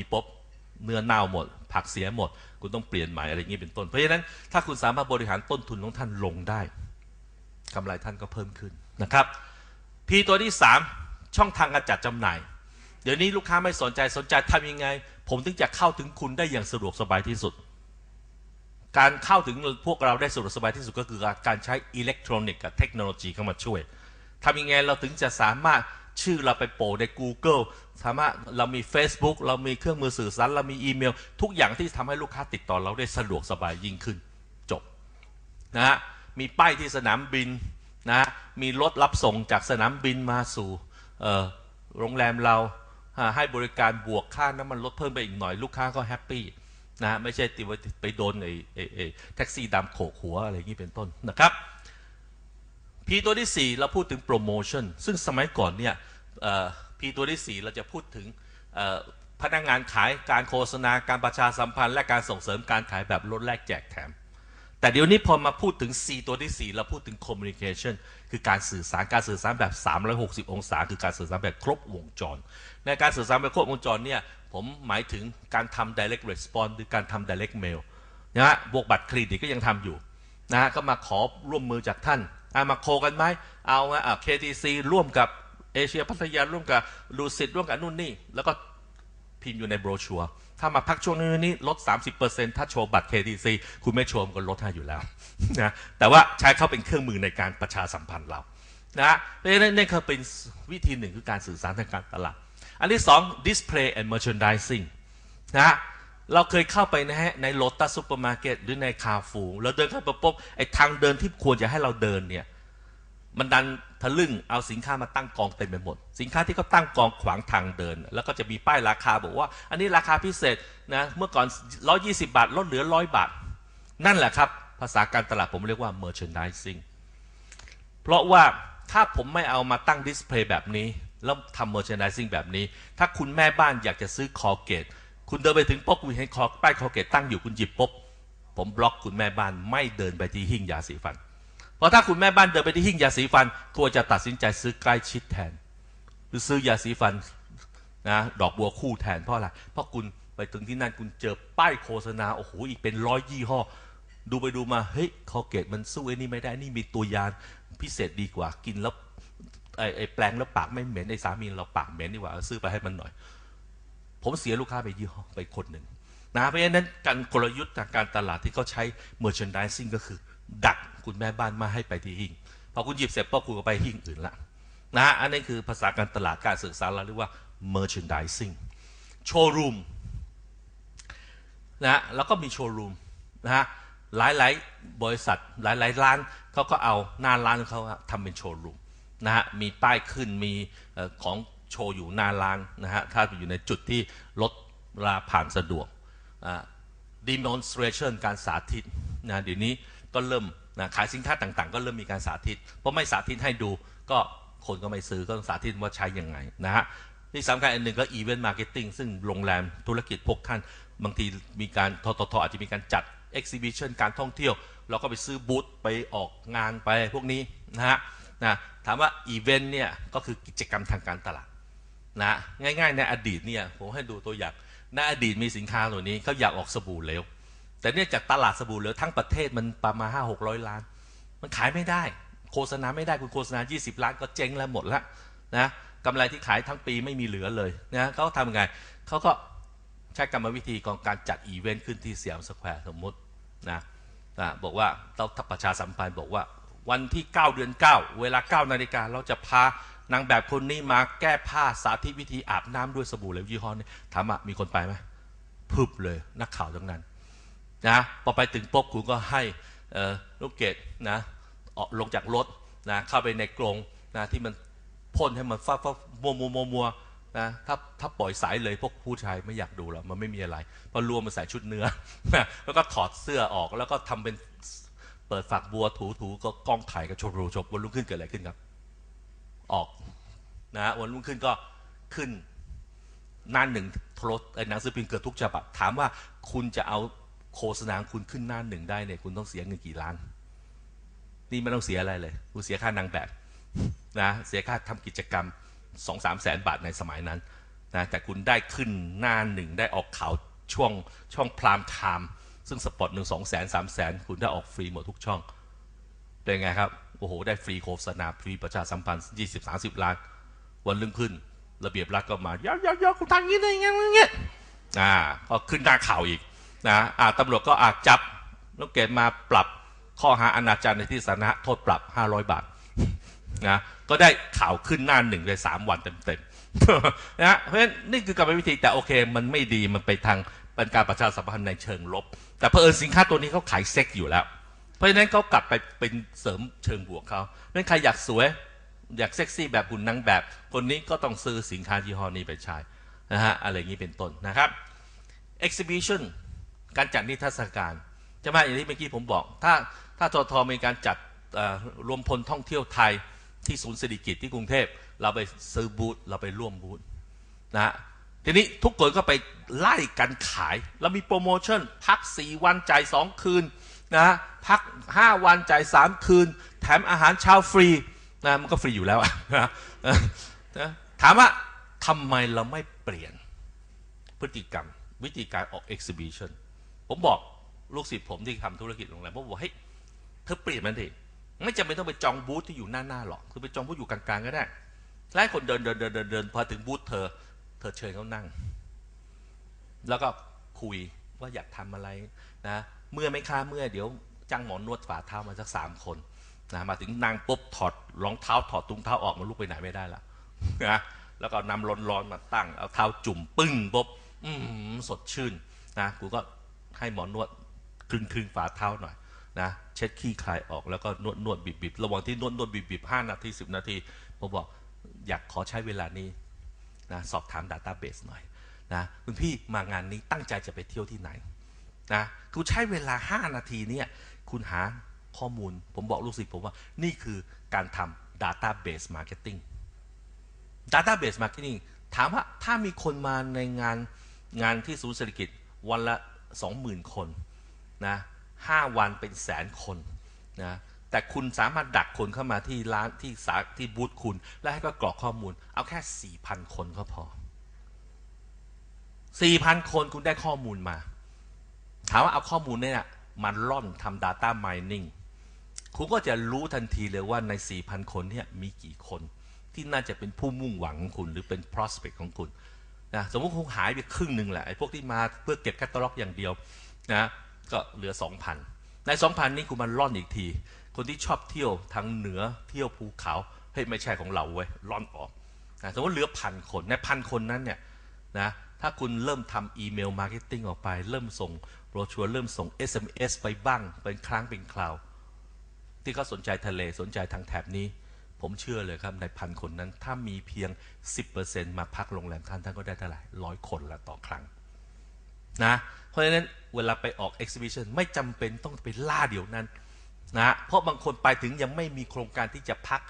มีปุ๊บเนื้อเน่าหมด ผักเสียหมด คุณต้องเปลี่ยนใหม่อะไรอย่างนี้เป็นต้น เพราะฉะนั้นถ้าคุณสามารถบริหารต้นทุนของท่านลงได้กำไรท่านก็เพิ่มขึ้นนะครับ P ตัวที่ 3 ช่องทางการจัดจำหน่าย เดี๋ยวนี้ลูกค้าไม่สนใจสนใจทำยังไง ผมถึงจะเข้าถึงคุณได้อย่างสะดวกสบายที่สุด การเข้าถึงพวกเราได้สะดวกสบายที่สุดก็คือการใช้อิเล็กทรอนิกส์กับเทคโนโลยีเข้ามาช่วยทำยังไงเราถึงจะสามารถ ชื่อเราไปโปใน Google สามารถเรามี Facebook เรามีเครื่องมือสื่อสารเรามีอีเมล ทุกอย่างที่ทำให้ลูกค้าติดต่อเราได้สะดวกสบายยิ่งขึ้น จบนะฮะมีป้ายที่สนามบินนะ มีรถรับส่งจากสนามบินมาสู่โรงแรมเราให้บริการบวกค่าน้ำมันลดเพิ่มไปอีกหน่อยลูกค้าก็แฮปปี้นะไม่ใช่ติวไปโดนไอ้ไอ้แท็กซี่ดำโขกหัวอะไรอย่างนี้เป็นต้นนะครับพีตัวที่ 4 เราพูดถึงโปรโมชั่นซึ่งสมัยก่อนเนี่ย พีตัวที่ 4 เราจะพูดถึงพนักงงานขายการโฆษณาการประชาสัมพันธ์ และการส่งเสริมการขายแบบลดแลกแจกแถม แต่เดี๋ยวนี้พอมาพูดถึง C ตัวที่ 4 เราพูดถึง communication คือการสื่อสารการสื่อสารแบบ 360 องศา คือการสื่อสารแบบครบวงจร ในการสื่อสารแบบครบวงจรเนี่ยผมหมายถึงการทำ direct response หรือการทำ direct mail นะฮะบวกบัตรเครดิตก็ยังทำอยู่นะฮะก็มาขอร่วมมือจากท่านอามาโคกันไหมเอาอะ KTC ร่วมกับ เอเชียพัทยาร่วมกับดูสิตร่วมกับนู่นนี่ แล้วก็พิมพ์อยู่ในโบรชัวร์ถ้ามาพักช่วงนี้นี้ลด 30%ถ้าโชว์บัตร KTC คุณไม่โชว์ก็ลดให้อยู่แล้วนะแต่ว่าใช้เขาเป็นเครื่องมือในการประชาสัมพันธ์เรานะเพราะฉะนั้นนี่คือเป็นวิธีหนึ่งคือการสื่อสารทางการตลาด อันที่สอง display and merchandising นะเราเคยเข้าไปนะฮะในโลตัสซูเปอร์มาร์เก็ตหรือในคาฟูเราเดินเข้าไปปุ๊บไอ้ทางเดินที่ควรจะให้เราเดินเนี่ย มันดันทะลึ่งเอาสินค้ามาตั้งกองเต็มไปหมด สินค้าที่เขาตั้งกองขวางทางเดิน แล้วก็จะมีป้ายราคาบอกว่า อันนี้ราคาพิเศษนะเมื่อก่อน 120 บาทลดเหลือ 100 บาท นั่นแหละครับ ภาษาการตลาดผมเรียกว่า merchandising เพราะว่าถ้าผมไม่เอามาตั้งดิสเพลย์แบบนี้ แล้วทำ merchandising แบบนี้ ถ้าคุณแม่บ้านอยากจะซื้อคอเกตคุณเดินไปถึงปุ๊บคุณเห็นคอป้ายคอเกตตั้งอยู่คุณหยิบปุ๊บผมบล็อกคุณแม่บ้านไม่เดินไปที่หิ้งยาสีฟัน เพราะถ้าคุณแม่บ้านเดินไปที่หิ้งยาสีฟันควรจะตัดสินใจซื้อใกล้ชิดแทน หรือซื้อยาสีฟันนะดอกบัวคู่แทนเพราะอะไรเพราะคุณไปถึงที่นั่นคุณเจอป้ายโฆษณาโอ้โหอีกเป็นร้อยยี่ห้อ ดูไปดูมาเฮ้ยคอเกตมันสู้ไอ้นี่ไม่ได้นี่มีตัวยาพิเศษดีกว่ากินแล้วไอ้ไอแปลงแล้วปากไม่เหม็นไอ้สามีเราปากเหม็นดีกว่าซื้อไปให้มันหน่อย ผมเสียลูกค้าไปยี่ห้อไปคนหนึ่งนะเพราะฉะนั้นการกลยุทธ์จากการตลาดที่เขาใช้ merchandising ก็คือ ดักคุณแม่บ้านมาให้ไปที่หิ้งพอคุณหยิบเสร็จปุ๊บคุณก็ไปหิ้งอื่นละนะอันนี้คือภาษาการตลาดการสื่อสารเราเรียกว่า merchandising โชว์รูมนะแล้วก็มีโชว์รูมนะฮะหลายๆ บริษัทหลายๆร้านเขาก็เอาหน้าร้านเขาทำเป็นโชว์รูมนะฮะมีป้ายขึ้นมีของโชว์อยู่หน้าร้านนะฮะถ้าอยู่ในจุดที่รถลาผ่านสะดวก demonstration การสาธิตนะเดี๋ยวนี้ ก็เริ่มนะขายสินค้าต่างๆ ก็เริ่มมีการสาธิต เพราะไม่สาธิตให้ดู ก็คนก็ไม่ซื้อก็ต้องสาธิตว่าใช้ยังไงนะฮะที่สำคัญอันหนึ่งก็อีเวนต์มาร์เก็ตติ้งซึ่งโรงแรมธุรกิจพวกท่านบางทีมีการทททอาจจะมีการจัดเอ็กซิบิชันการท่องเที่ยว เราก็ไปซื้อบูธไปออกงานไปพวกนี้นะฮะนะถามว่าอีเวนต์เนี่ยก็คือกิจกรรมทางการตลาดนะง่ายๆในอดีตเนี่ยผมให้ดูตัวอย่างในอดีตมีสินค้าตัวนี้เขาอยากออกสบู่เหลว แต่เนี่ยจากตลาดสบู่เหลือทั้งประเทศมันประมาณห้าหกร้อยล้าน มันขายไม่ได้ โฆษณาไม่ได้คุณโฆษณา 20 ล้านก็เจ๊งแล้วหมดละนะกำไรที่ขายทั้งปีไม่มีเหลือเลยนะเขาทำยังไงเขาก็ใช้กรรมวิธีของการจัดอีเวนต์ขึ้นที่สยามสแควร์สมมตินะนะบอกว่าเราประชาสัมพันธ์บอกว่าวันที่ 9 เดือน 9 เวลา 9 นาฬิกาเราจะพานางแบบคนนี้มาแก้ผ้าสาธิตวิธีอาบน้ำด้วยสบู่เหลวยี่ห้อนี้ถามว่ามีคนไปไหมพึบเลยนักข่าวทั้งนั้น นะพอไปถึงปุ๊บคุณก็ให้ลูกเกดนะออกลงจากรถนะเข้าไปในกรงนะที่มันพ่นให้มันฟ้าฟ้ามัวมัวมัวมัวนะถ้าถ้าปล่อยสายเลยพวกผู้ชายไม่อยากดูแล้วมันไม่มีอะไรพอรวมมาใส่ชุดเนื้อนะแล้วก็ถอดเสื้อออกแล้วก็ทำเป็นเปิดฝักบัวถูถูก็กล้องถ่ายกับชมรูชมวันรุ่งขึ้นเกิดอะไรขึ้นครับ ออกนะวันรุ่งขึ้นก็ขึ้นหน้าหนึ่งโทรหนังสือพิมพ์เกิดทุกฉบับถามว่าคุณจะเอา โฆษณาคุณขึ้นหน้าหนึ่งได้เนี่ยคุณต้องเสียเงินกี่ล้าน นี่ไม่ต้องเสียอะไรเลยคุณเสียค่านางแบบนะเสียค่าทำกิจกรรมสองสามแสนบาทในสมัยนั้นนะแต่คุณได้ขึ้นหน้าหนึ่งได้ออกข่าวช่วงช่องพรามไทม์ซึ่งสปอตหนึ่งสองแสนสามแสนคุณได้ออกฟรีหมดทุกช่อง เป็นไงครับ โอ้โห ได้ฟรีโฆษณาฟรีประชาสัมพันธ์ยี่สิบสาสิบล้าน วันรุ่งขึ้น ระเบียบรัฐก็มาเยอะๆๆคุณทำย่างนี้ได้ยังไงเงี้ยอ่าก็ขึ้นหน้าข่าวอีก นะอาตำรวจก็อาจจับล้วเกณฑ์มาปรับข้อหาอนาจารในที่สาธารณะโทษปรับ 500 บาทนะก็ได้ข่าวขึ้นหน้าหนึ่งเลยสามวันเต็มๆนะเพราะฉะนั้นนี่คือกรรมวิธีแต่โอเคมันไม่ดีมันไปทางเป็นการประชาสัมพันธ์ในเชิงลบ แต่เผอิญสินค้าตัวนี้เขาขายเซ็กอยู่แล้ว เพราะฉะนั้นเขากลับไปเป็นเสริมเชิงบวกเขาเพราะฉะนั้นใครอยากสวยอยากเซ็กซี่แบบหุ่นนางแบบ คนนี้ก็ต้องซื้อสินค้ายี่ห้อนี้ไปใช้นะฮะอะไรอย่างนี้เป็นต้นนะครับ exhibition การจัดนิทรรศการใช่ไหมอย่างที่เมื่อกี้ผมบอก ถ้าถ้าททมีการจัดรวมพลท่องเที่ยวไทยที่ศูนย์เศรษฐกิจที่กรุงเทพเราไปซื้อบูธเราไปร่วมบูธนะฮะทีนี้ทุกคนก็ไปไล่กันขายแล้วมีโปรโมชั่น พัก 4 วันจ่าย 2 คืนนะพัก 5 วันจ่าย 3 คืน แถมอาหารเช้าฟรีนะมันก็ฟรีอยู่แล้วนะนะถามว่าทำไมเราไม่เปลี่ยนพฤติกรรม วิธีการออก exhibition ผมบอกลูกศิษย์ผมที่ทำธุรกิจโรงแรมผมบอกเฮ้ยเธอเปลี่ยนมันดิไม่จำเป็นต้องไปจองบูธที่อยู่หน้าหน้าหรอกคือไปจองบูธอยู่กลางๆก็ได้แล้วคนเดินเดินเดินเดินเดินพอถึงบูธเธอ เธอเชิญเขานั่ง แล้วก็คุยว่าอยากทำอะไรนะเมื่อไม่ค้าเมื่อเดี๋ยวจ้างหมอนวดฝ่าเท้ามาสักสามคนนะมาถึงนางปุ๊บถอดรองเท้าถอดตุ้งเท้าออกมันลุกไปไหนไม่ได้ละนะแล้วก็นำร้อนๆมาตั้งเอาเท้าจุ่มปึ้งปุ๊บสดชื่นนะกูก็ ให้หมอนวดคลึงคลึงฝ่าเท้าหน่อยนะเช็ดขี้คลายออกแล้วก็นวดนวดบีบบีบระหว่างที่นวดนวดบีบบีบห้านาทีสิบนาทีผมบอกอยากขอใช้เวลานี้นะสอบถาม Database หน่อยนะคุณพี่มางานนี้ตั้งใจจะไปเที่ยวที่ไหนนะคุณใช้เวลา 5 นาทีเนี่ยคุณหาข้อมูล ผมบอกลูกศิษย์ผมว่านี่คือการทำ Database Marketing Database Marketing ถามว่าถ้ามีคนมาในงานงานที่ศูนย์เศรษฐกิจวันละ 20,000 คนนะห้าวันเป็นแสนคนนะแต่คุณสามารถดักคนเข้ามาที่ร้านที่สาที่บูธคุณ แล้วให้ก็กรอกข้อมูล เอาแค่ 4,000 คนก็พอ 4,000 คนคุณได้ข้อมูลมา ถามว่าเอาข้อมูลเนี่ยมันล่อนทำ Data Mining คุณก็จะรู้ทันทีเลยว่าใน 4,000 คนเนี่ยมีกี่คน ที่น่าจะเป็นผู้มุ่งหวังของคุณ หรือเป็น prospect ของคุณ นะสมมติคงหายไปครึ่งหนึ่งแหละไอ้พวกที่มาเพื่อเก็บแคตตาล็อกอย่างเดียวนะก็เหลือ 2,000 ใน 2,000 นี้คุณมันล่อนอีกที คนที่ชอบเที่ยวทางเหนือเที่ยวภูเขาเฮ้ยไม่ใช่ของเราเว้ยล่อนออกนะสมมติเหลือพันคนในพันคนนั้นเนี่ยนะถ้าคุณเริ่มทำอีเมลมาร์เก็ตติ้งออกไป เริ่มส่งโบรชัวร์เริ่มส่ง SMS ไปบ้างเป็นครั้งเป็นคราว ที่เขาสนใจทะเลสนใจทางแถบนี้ ผมเชื่อเลยครับในพันคนนั้น ถ้ามีเพียง 10%มาพักโรงแรมท่านท่านก็ได้เท่าไหร่ร้อยคนละต่อครั้งนะเพราะฉะนั้นเวลาไปออก exhibition ไม่จำเป็นต้องไปล่าเดี๋ยวนั้นนะเพราะบางคนไปถึงยังไม่มีโครงการที่จะพัก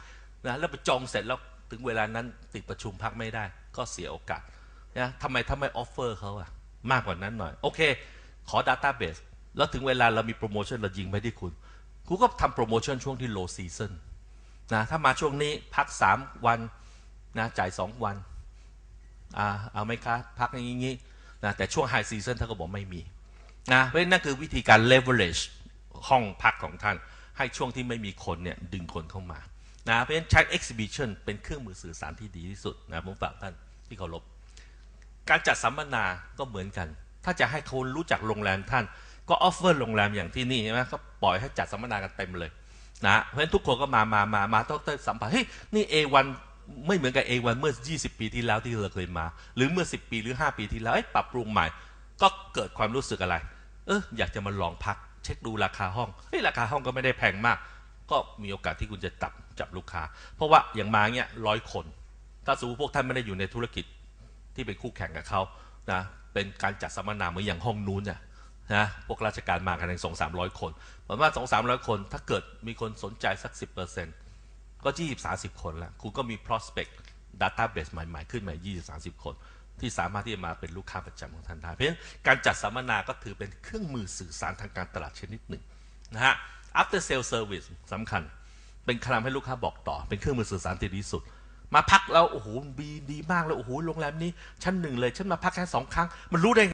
นะแล้วไปจองเสร็จแล้วถึงเวลานั้นติดประชุมพักไม่ได้ ก็เสียโอกาสนะทำไมทำไมออฟเฟอร์เขาอะมากกว่านั้นหน่อย โอเค ขอ Database แล้วถึงเวลาเรามีโปรโมชั่นเรายิงไปที่คุณ คุณก็ทำโปรโมชั่นช่วงที่ low season นะถ้ามาช่วงนี้พัก3วันนะจ่าย2วันอ่าเอาไหมคะพักอย่างนี้นะแต่ช่วง high season ท่านก็บอกไม่มีนะเพราะฉะนั้นนั่นคือวิธีการ leverage ห้องพักของท่าน ให้ช่วงที่ไม่มีคนเนี่ยดึงคนเข้ามานะเพราะฉะนั้นใช้ exhibition เป็นเครื่องมือสื่อสารที่ดีที่สุดนะผมฝากท่านที่เคารพการจัดสัมมนาก็เหมือนกัน ถ้าจะให้คนรู้จักโรงแรมท่าน ก็ออฟเฟอร์โรงแรมอย่างที่นี่ใช่ไหมก็ปล่อยให้จัดสัมมนากันเต็มเลย นะเพราะฉะนั้นทุกคนก็มามามามาต้องได้สัมผัสเฮ้ยนี่ A1 ไม่เหมือนกับ A1 เมื่อ 20 ปีที่แล้วที่เราเคยมา หรือเมื่อ 10 ปีหรือ 5 ปีที่แล้วเอ้ยปรับปรุงใหม่ ก็เกิดความรู้สึกอะไร เอออยากจะมาลองพัก เช็คดูราคาห้องเฮ้ยราคาห้องก็ไม่ได้แพงมาก ก็มีโอกาสที่คุณจะจับจับลูกค้า เพราะว่าอย่างมาเนี้ยร้อยคน ถ้าสมมติพวกท่านไม่ได้อยู่ในธุรกิจที่เป็นคู่แข่งกับเขานะเป็นการจัดสัมมนาเหมือนอย่างห้องนู้นน่ะ นะพวกราชการมากันถึงสองสามร้อยคนผมว่าสองสามร้อยคน ถ้าเกิดมีคนสนใจสักสิบเปอร์เซ็นต์ก็ยี่สิบสาสิบคนแล้ว คุณก็มี prospect database ใหม่ๆ ขึ้นมายี่สิบสาสิบคน ที่สามารถที่จะมาเป็นลูกค้าประจำของท่านได้ เพราะฉะนั้นการจัดสัมมนาก็ถือเป็นเครื่องมือสื่อสารทางการตลาดชนิดหนึ่งนะฮะ after sale service สำคัญ เป็นคำให้ลูกค้าบอกต่อ เป็นเครื่องมือสื่อสารที่ดีสุด มาพักแล้วโอ้โหดีดีมากเลยโอ้โหโรงแรมนี้ชั้นหนึ่งเลย ฉันมาพักแค่สองครั้ง มันรู้ได้